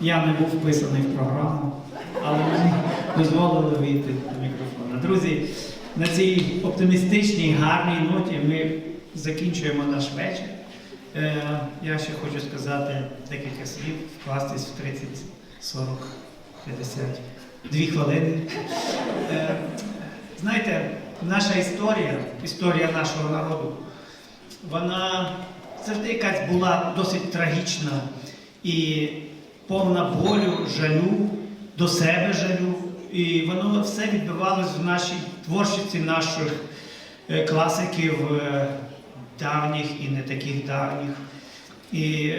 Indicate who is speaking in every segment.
Speaker 1: Я не був вписаний в програму, але мені дозволили вийти до мікрофона. Друзі, на цій оптимістичній, гарній ноті ми закінчуємо наш вечір. Е, я ще хочу сказати декілька слів, вкластись в 30, 40, 50, дві хвилини. Е, знаєте, наша історія, історія нашого народу, вона завжди якась була досить трагічна і повна болю, жалю, до себе жалю. І воно все відбивалось в нашій творчості наших е, класиків е, давніх і не таких давніх. І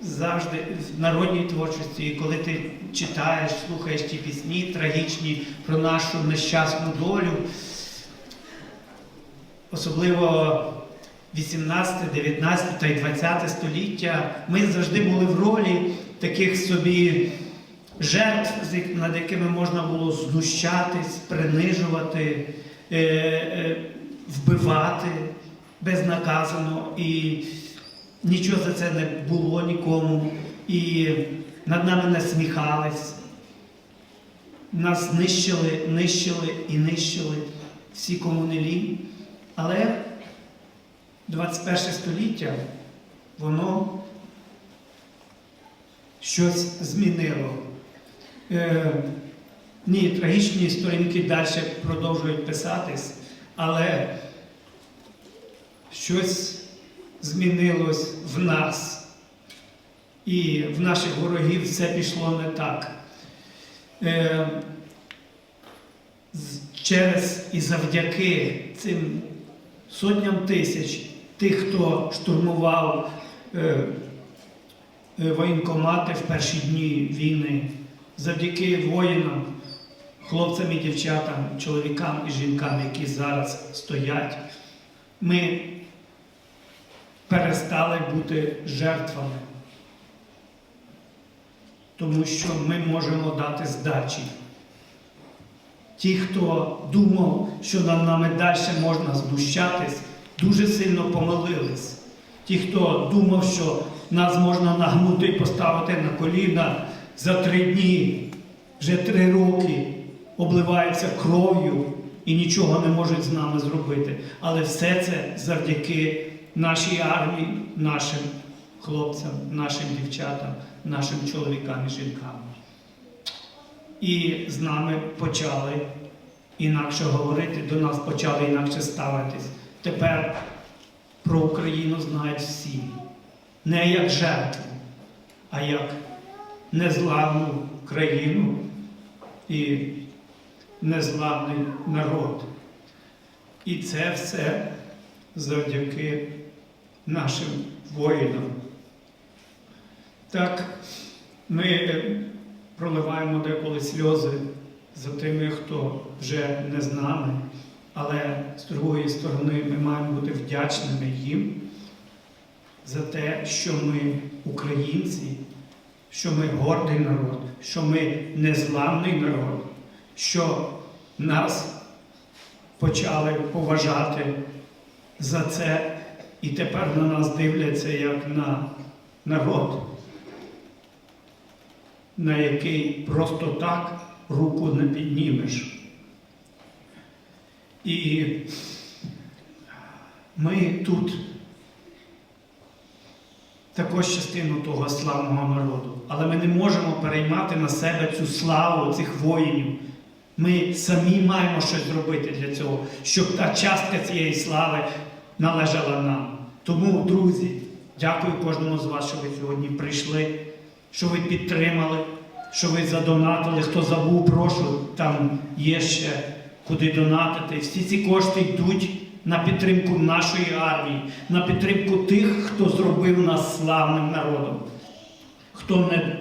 Speaker 1: завжди в народній творчості, і коли ти читаєш, слухаєш ті пісні трагічні про нашу нещасну долю, особливо 18, 19 та й 20 століття, ми завжди були в ролі таких собі жертв, над якими можна було знущатись, принижувати, е, е, вбивати безнаказано. І нічого за це не було нікому. І над нами насміхались. Нас нищили, нищили і нищили всі кому. Але 21 століття, воно щось змінило. Е, ні, трагічні сторінки далі продовжують писатись, але щось змінилось в нас. І в наших ворогів все пішло не так. Е, через і завдяки цим сотням тисяч тих, хто штурмував е, воєнкомати в перші дні війни, завдяки воїнам, хлопцям і дівчатам, чоловікам і жінкам, які зараз стоять, ми перестали бути жертвами. Тому що ми можемо дати здачі. Ті, хто думав, що над нами далі можна знущатись, дуже сильно помилились. Ті, хто думав, що нас можна нагнути і поставити на коліна за три дні, вже три роки обливаються кров'ю і нічого не можуть з нами зробити. Але все це завдяки нашій армії, нашим хлопцям, нашим дівчатам, нашим чоловікам і жінкам. І з нами почали інакше говорити, до нас почали інакше ставитись. Тепер про Україну знають всі. Не як жертву, а як незламну країну і незламний народ. І це все завдяки нашим воїнам. Так, ми е, проливаємо деколи сльози за тими, хто вже не з нами, але з другої сторони ми маємо бути вдячними їм за те, що ми українці, що ми гордий народ, що ми незламний народ, що нас почали поважати за це, і тепер на нас дивляться як на народ, на який просто так руку не піднімеш. І ми тут також частину того славного народу, але ми не можемо переймати на себе цю славу цих воїнів. Ми самі маємо щось зробити для цього, щоб та частка цієї слави належала нам. Тому, друзі, дякую кожному з вас, що ви сьогодні прийшли, що ви підтримали, що ви задонатили. Хто забув, прошу, там є ще куди донатити. Всі ці кошти йдуть на підтримку нашої армії, на підтримку тих, хто зробив нас славним народом, хто не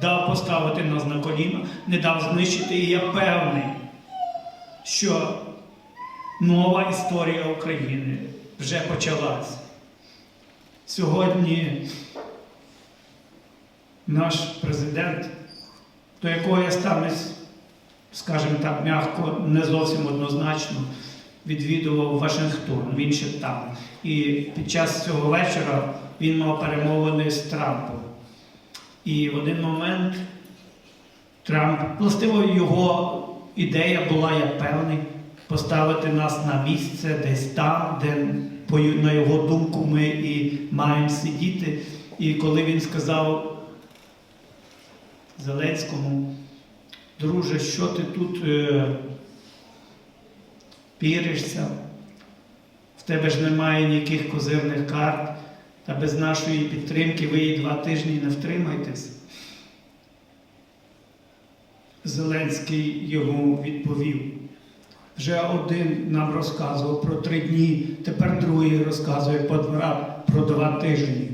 Speaker 1: дав поставити нас на коліна, не дав знищити. І я певний, що нова історія України вже почалась. Сьогодні наш президент, до якого я ставлюсь, скажімо так, м'яко, не зовсім однозначно, відвідував Вашингтон, він ще там. І під час цього вечора він мав перемовини з Трампом. І в один момент Трамп, властиво, його ідея була, я певний, поставити нас на місце десь там, де, на його думку, ми і маємо сидіти. І коли він сказав Зеленському, друже, що ти тут е, піришся? В тебе ж немає ніяких козирних карт, та без нашої підтримки ви і два тижні не втримаєтесь. Зеленський йому відповів. Вже один нам розказував про три дні, тепер другий розказує по два, про два тижні.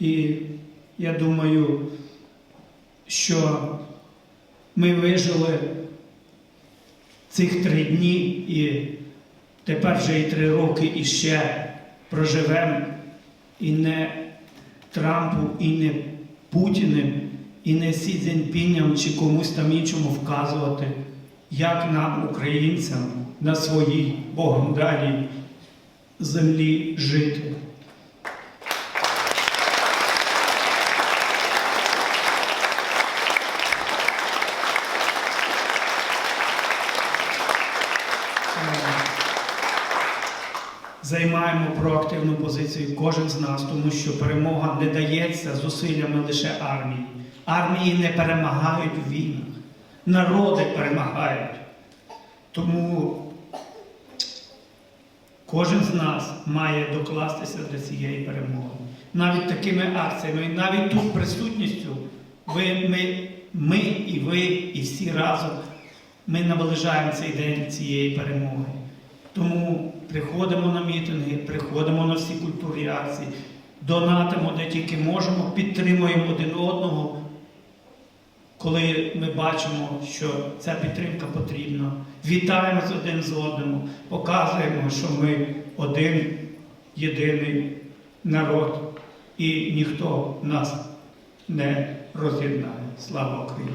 Speaker 1: І я думаю, що ми вижили цих три дні і тепер вже і три роки і ще проживемо і не Трампу, і не Путіним, і не Сі Цзіньпіням чи комусь там іншому вказувати, як нам, українцям, на своїй Богом даній землі жити. Займаємо проактивну позицію кожен з нас, тому що перемога не дається зусиллями лише армії. Армії не перемагають в війнах, народи перемагають. Тому кожен з нас має докластися до цієї перемоги. Навіть такими акціями, навіть тут присутністю, ви, ми, ми і ви, і всі разом ми наближаємо цей день цієї перемоги. Тому приходимо на мітинги, приходимо на всі культурні акції, донатимо де тільки можемо, підтримуємо один одного, коли ми бачимо, що ця підтримка потрібна. Вітаємо з один з одним, показуємо, що ми один єдиний народ і ніхто нас не роз'єднає. Слава Україні!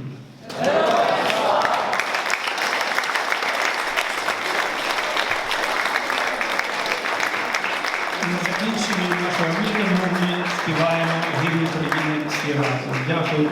Speaker 1: На закінченні нашого мітингу ми співаємо гімн України всі разом. Дякую.